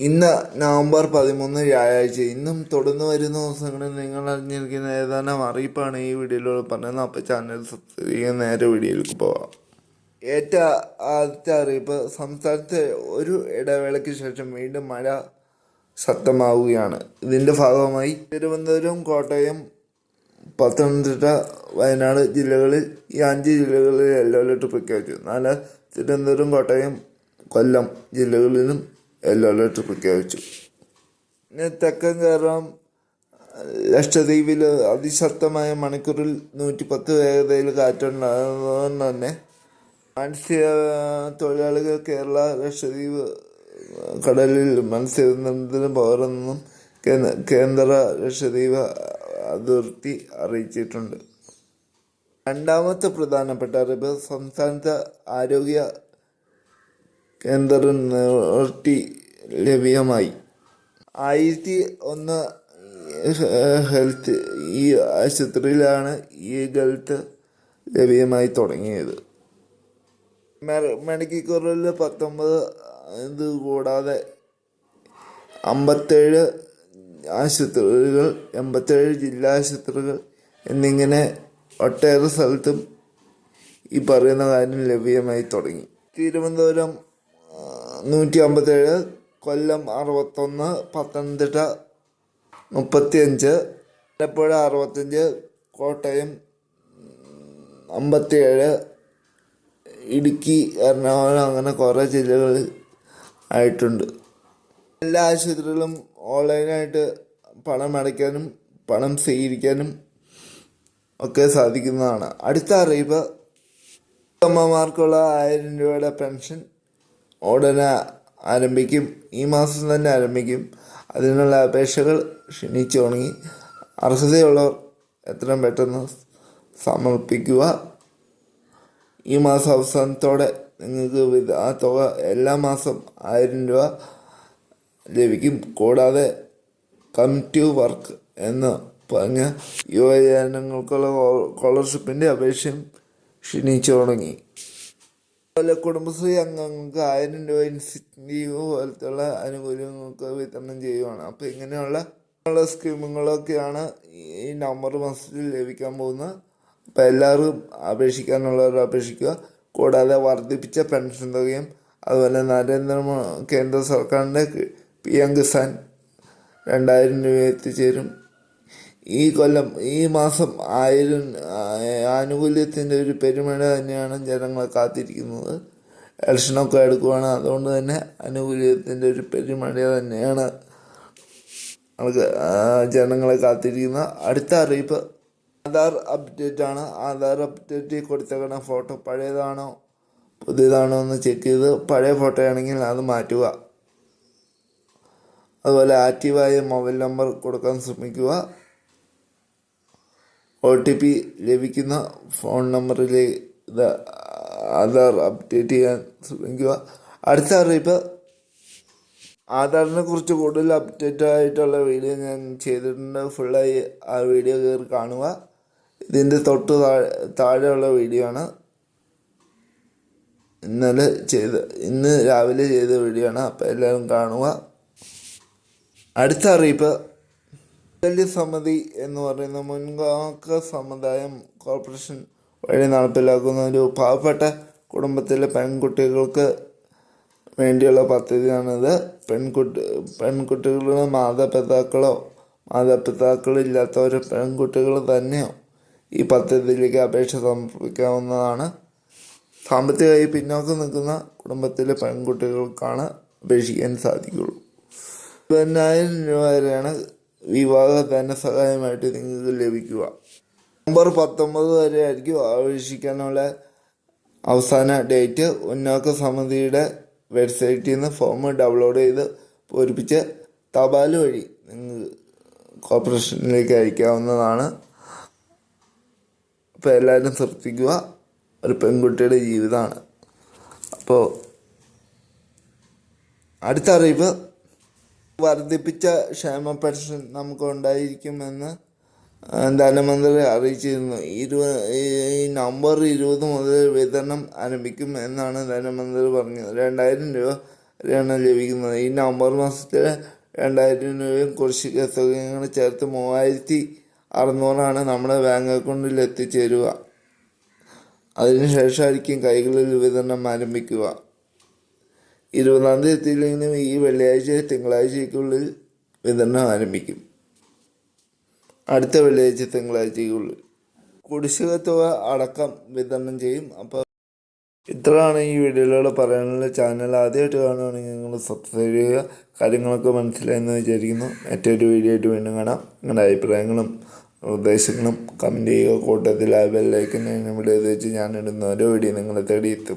ഇന്ന് നവംബർ പതിമൂന്ന് വ്യാഴാഴ്ച. ഇന്നും തുടർന്ന് വരുന്ന ദിവസങ്ങളിൽ നിങ്ങൾ അറിഞ്ഞിരിക്കുന്ന ഏതാനും അറിയിപ്പാണ് ഈ വീഡിയോയിലൂടെ പറഞ്ഞത് അപ്പോൾ ചാനൽ സബ്സ്ക്രൈബ് ചെയ്യാൻ നേരെ വീഡിയോയിലേക്ക് പോവാം. ഏറ്റ ആദ്യത്തെ അറിയിപ്പ് സംസ്ഥാനത്ത് ഒരു ഇടവേളയ്ക്ക് ശേഷം വീണ്ടും മഴ ശക്തമാവുകയാണ്. ഇതിന്റെ ഭാഗമായി തിരുവനന്തപുരം കോട്ടയം പത്തനംതിട്ട വയനാട് ജില്ലകളിൽ ഈ അഞ്ച് ജില്ലകളിൽ യെല്ലോ അലർട്ട് പ്രഖ്യാപിച്ചു. നാല് തിരുവനന്തപുരം കോട്ടയം കൊല്ലം ജില്ലകളിലും അലർട്ട് പ്രഖ്യാപിച്ചു. തെക്കൻ കേരളം ലക്ഷദ്വീപിൽ അതിശക്തമായ മണിക്കൂറിൽ നൂറ്റി പത്ത് വേഗതയിൽ കാറ്റുണ്ടാകുന്നതുകൊണ്ട് തന്നെ മത്സ്യ തൊഴിലാളികൾ കേരള ലക്ഷദ്വീപ് കടലിൽ മത്സ്യബന്ധനത്തിന് പോകരുതെന്നും കേന്ദ്ര- കേന്ദ്ര ലക്ഷദ്വീപ് അതിർത്തി അറിയിച്ചിട്ടുണ്ട്. രണ്ടാമത്തെ പ്രധാനപ്പെട്ട അറിവ് സംസ്ഥാനത്ത് ആരോഗ്യ കേന്ദ്രം നിർത്തി ലഭ്യമായി. ആയിരത്തി ഒന്ന് ഹെൽത്ത് ഈ ആശുപത്രിയിലാണ് ഈ ഹെൽത്ത് ലഭ്യമായി തുടങ്ങിയത്. മെഡിക്കൽ കോളേജിൽ പത്തൊമ്പത് ഇത് കൂടാതെ അമ്പത്തേഴ് ആശുപത്രികൾ എൺപത്തേഴ് ജില്ലാ ആശുപത്രികൾ എന്നിങ്ങനെ ഒട്ടേറെ സ്ഥലത്തും ഈ പറയുന്ന കാര്യം ലഭ്യമായി തുടങ്ങി. തിരുവനന്തപുരം നൂറ്റി അമ്പത്തേഴ് കൊല്ലം അറുപത്തൊന്ന് പത്തനംതിട്ട മുപ്പത്തിയഞ്ച് ആലപ്പുഴ അറുപത്തഞ്ച് കോട്ടയം അമ്പത്തിയേഴ് ഇടുക്കി എറണാകുളം അങ്ങനെ കുറേ ജില്ലകളിൽ ആയിട്ടുണ്ട്. എല്ലാ ആശുപത്രികളും ഓൺലൈനായിട്ട് പണം അടയ്ക്കാനും പണം സ്വീകരിക്കാനും ഒക്കെ സാധിക്കുന്നതാണ്. അടുത്ത അറിയിപ്പ്. അമ്മമാർക്കുള്ള ആയിരം രൂപയുടെ പെൻഷൻ ഉടനെ ആരംഭിക്കും. ഈ മാസം തന്നെ ആരംഭിക്കും. അതിനുള്ള അപേക്ഷകൾ ക്ഷണിച്ചു തുടങ്ങി അർഹതയുള്ളവർ എത്രയും പെട്ടെന്ന് സമർപ്പിക്കുക. ഈ മാസം അവസാനത്തോടെ നിങ്ങൾക്ക് ആ തുക എല്ലാ മാസം ആയിരം രൂപ ലഭിക്കും. കൂടാതെ ടു വർക്ക് എന്ന് പറഞ്ഞ യുവജനങ്ങൾക്കുള്ള സ്കോളർഷിപ്പിന്റെ അപേക്ഷയും ക്ഷണിച്ചു തുടങ്ങി അതുപോലെ കുടുംബശ്രീ അംഗങ്ങൾക്ക് ആയിരം രൂപ ഇൻസെന്റീവ് പോലത്തുള്ള ആനുകൂല്യങ്ങൾക്ക് വിതരണം ചെയ്യുവാണ്. അപ്പോൾ ഇങ്ങനെയുള്ള സ്കീമുകളൊക്കെയാണ് ഈ നവംബർ മാസത്തിൽ ലഭിക്കാൻ പോകുന്നത്. അപ്പോൾ എല്ലാവരും അപേക്ഷിക്കാനുള്ളവർ അപേക്ഷിക്കുക. കൂടാതെ വർദ്ധിപ്പിച്ച പെൻഷൻ തുകയും അതുപോലെ നരേന്ദ്ര കേന്ദ്ര സർക്കാരിന്റെ പി എം കിസാൻ രണ്ടായിരം രൂപ എത്തിച്ചേരും. ഈ കൊല്ലം ഈ മാസം ആയിരം ആനുകൂല്യത്തിന്റെ ഒരു പെരുമഴ തന്നെയാണ് ജനങ്ങളെ കാത്തിരിക്കുന്നത്. ഇലക്ഷനൊക്കെ എടുക്കുവാണ് അതുകൊണ്ട് തന്നെ ആനുകൂല്യത്തിന്റെ ഒരു പെരുമഴ തന്നെയാണ് ജനങ്ങളെ കാത്തിരിക്കുന്ന അടുത്ത അറിയിപ്പ്. ആധാർ അപ്ഡേറ്റ് ആണ് ആധാർ അപ്ഡേറ്റ് കൊടുത്തേക്കണ ഫോട്ടോ പഴയതാണോ പുതിയതാണോ എന്ന് ചെക്ക് ചെയ്ത് പഴയ ഫോട്ടോ ആണെങ്കിൽ അത് മാറ്റുക. അതുപോലെ ആക്റ്റീവായ മൊബൈൽ നമ്പർ കൊടുക്കാൻ ശ്രമിക്കുക. ഒ ടി പി ലഭിക്കുന്ന ഫോൺ നമ്പറിലെ ഇത് ആധാർ അപ്ഡേറ്റ് ചെയ്യാൻ ശ്രമിക്കുക. അടുത്ത അറിയിപ്പ് ആധാറിനെ കുറിച്ച് കൂടുതൽ അപ്ഡേറ്റ് ആയിട്ടുള്ള വീഡിയോ ഞാൻ ചെയ്തിട്ടുണ്ട്. ഫുള്ളായി ആ വീഡിയോ കയറി കാണുക. ഇതിന്റെ തൊട്ട് താഴെ താഴെയുള്ള വീഡിയോ ആണ്. ഇന്നലെ ചെയ്ത ഇന്ന് രാവിലെ ചെയ്ത വീഡിയോ ആണ്. അപ്പോൾ എല്ലാവരും കാണുക. അടുത്ത അറിയിപ്പ് വലിയ സമിതി എന്ന് പറയുന്ന മുൻകാക്ക സമുദായം കോർപ്പറേഷൻ വഴി നടപ്പിലാക്കുന്ന ഒരു പാവപ്പെട്ട കുടുംബത്തിലെ പെൺകുട്ടികൾക്ക് വേണ്ടിയുള്ള പദ്ധതിയാണിത്. പെൺകുട്ടി പെൺകുട്ടികളുടെ മാതാപിതാക്കളോ മാതാപിതാക്കളില്ലാത്തവരോ പെൺകുട്ടികൾ തന്നെയോ ഈ പദ്ധതിയിലേക്ക് അപേക്ഷ സമർപ്പിക്കാവുന്നതാണ്. സാമ്പത്തികമായി പിന്നോക്കം നിൽക്കുന്ന കുടുംബത്തിലെ പെൺകുട്ടികൾക്കാണ് അപേക്ഷിക്കാൻ സാധിക്കുള്ളൂ. പതിനായിരം രൂപ വരെയാണ് വിവാഹ ധനസഹായമായിട്ട് നിങ്ങൾക്ക് ലഭിക്കുക. നവംബർ പത്തൊമ്പത് വരെ ആയിരിക്കും ആവേശിക്കാനുള്ള അവസാന ഡേറ്റ്. ഉന്നാക്ക സമിതിയുടെ വെബ്സൈറ്റിൽ നിന്ന് ഫോം ഡൗൺലോഡ് ചെയ്ത് പൂരിപ്പിച്ച് തപാൽ വഴി നിങ്ങൾ കോർപ്പറേഷനിലേക്ക് അയക്കാവുന്നതാണ്. അപ്പോൾ എല്ലാവരും ശ്രദ്ധിക്കുക. ഒരു പെൺകുട്ടിയുടെ ജീവിതമാണ്. അപ്പോൾ അടുത്ത അറിയിപ്പ്. വർദ്ധിപ്പിച്ച ക്ഷേമ പെൻഷൻ നമുക്ക് ഉണ്ടായിരിക്കുമെന്ന് ധനമന്ത്രി അറിയിച്ചിരുന്നു. ഇരുപത് ഈ നവംബർ ഇരുപത് മുതൽ വിതരണം ആരംഭിക്കും എന്നാണ് ധനമന്ത്രി പറഞ്ഞത്. രണ്ടായിരം രൂപയാണ് ലഭിക്കുന്നത്. ഈ നവംബർ മാസത്തിൽ രണ്ടായിരം രൂപയും കുറച്ച് സൗകര്യങ്ങൾ ചേർത്ത് മൂവായിരത്തി അറുന്നൂറാണ് നമ്മുടെ ബാങ്ക് അക്കൗണ്ടിൽ എത്തിച്ചേരുക. അതിനുശേഷമായിരിക്കും കൈകളിൽ വിതരണം ആരംഭിക്കുക. ഇരുപതാം തീയതി എത്തിയില്ലെങ്കിലും ഈ വെള്ളിയാഴ്ച തിങ്കളാഴ്ചയ്ക്കുള്ളിൽ വിതരണം ആരംഭിക്കും. അടുത്ത വെള്ളിയാഴ്ച തിങ്കളാഴ്ചയ്ക്കുള്ളിൽ. കുടിശ്ശിക തുക അടക്കം വിതരണം ചെയ്യും. അപ്പോൾ ഇത്രയാണ് ഈ വീഡിയോയിലൂടെ പറയാനുള്ള ചാനൽ. ആദ്യമായിട്ട് കാണുകയാണെങ്കിൽ നിങ്ങൾ സബ്സ്ക്രൈബ് ചെയ്യുക. കാര്യങ്ങളൊക്കെ മനസ്സിലായെന്ന് വിചാരിക്കുന്നു. മറ്റൊരു വീഡിയോ ആയിട്ട് വീണ്ടും കാണാം. നിങ്ങളുടെ അഭിപ്രായങ്ങളും നിർദ്ദേശങ്ങളും കമന്റ് ചെയ്യുക. കൂട്ടത്തിൽ ആ ബെല്ലൈക്കൻ വിളിയത് വെച്ച് ഞാൻ ഓരോ വീഡിയോ നിങ്ങളെ തേടി എത്തും.